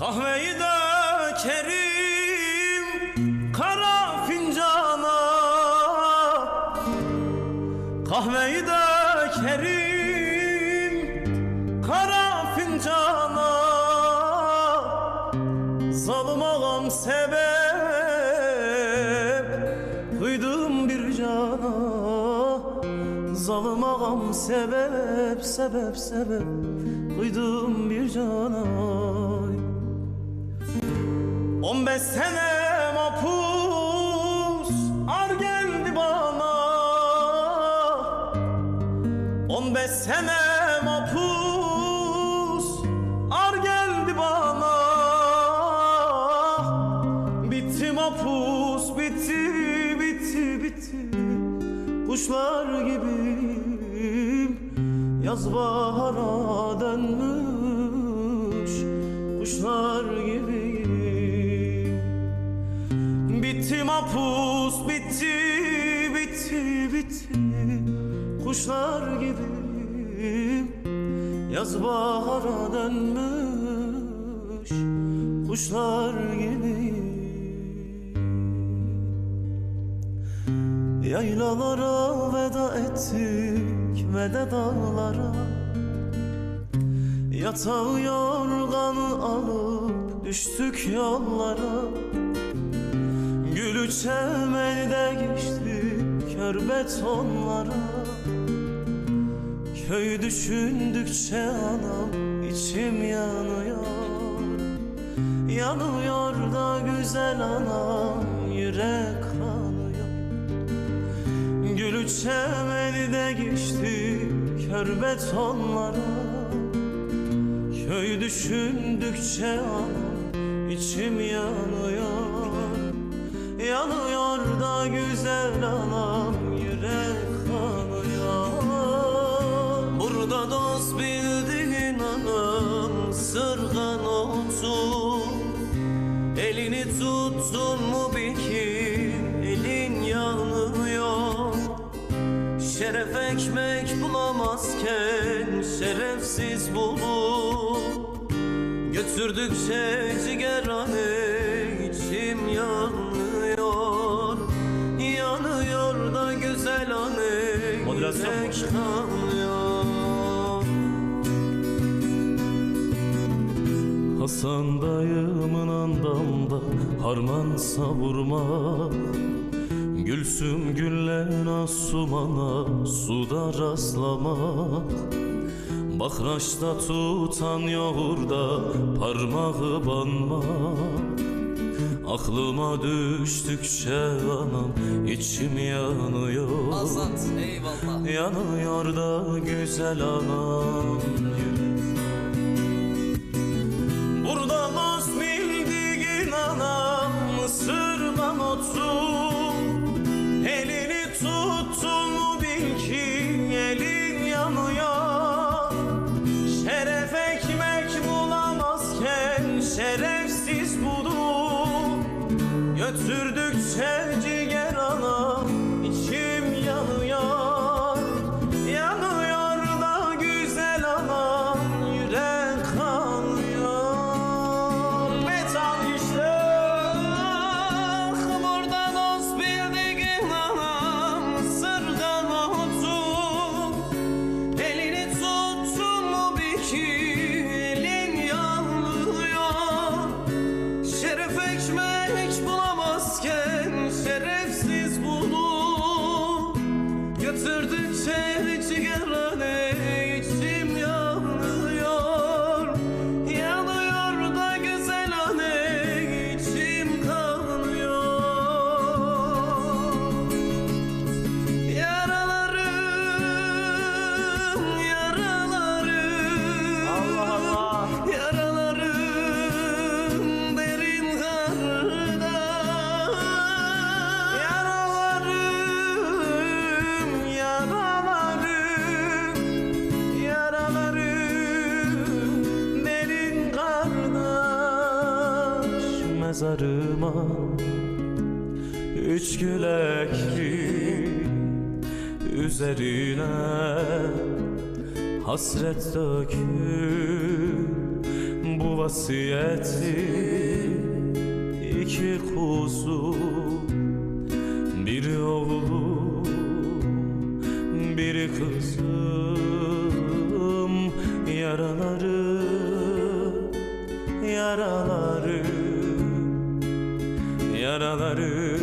Kahveyi dökerim kara fincana. Kahveyi dökerim kara fincana. Zalim ağam sebep Kıydım bir cana. Zalim ağam sebep sebep sebep Kıydım bir cana 15 sene mapus ar geldi bana. 15 sene mapus ar geldi bana. Bitti mapus bitti bitti bitti. Kuşlar gibiyim Yaz bahara dönmüş. Kuşlar gibiyim Bitti mapus bitti bitti bitti. Kuşlar gibiyim Yaz bahara dönmüş. Kuşlar gibiyim Yaylalara veda ettik ve de dağlara. Yatağı yorganı alıp düştük yollara Gülü çemende geçtik kör betonlara. Köy düşündükçe anam içim yanıyor. Yanıyor da güzel anam yürek kanıyor Gülü çemeni de geçti kör betonlara. Köy düşündükçe anam içim yanıyor güzel anam yürek kanıyor Burada dost bildiğin anam sırgan olsun. Elini tuttun mu bil ki elin yanıyor. Şeref ekmek bulamazken şerefsiz bulup Götürdükçe cigerane içim yürek kanıyor Hasan dayımın andamda harman savurma. Gülsüm güller asumana suda rastlama. Bahraçta tutan yoğurda parmağı banma Aklıma düştükçe anam içim yanıyor. Azat eyvallah. Yanıyor da güzel anam yürek Burada dost bildiğin anam Mısırdan otur Elini tuttun mu bil ki Götürdükçe ciger anam içim Götürdükçe cigarane Mezarıma Üç gülekli üzerine Hasret dökül bu vasiyeti iki kuzu bir oğlum bir kızım. Yaraları yaraları yaraları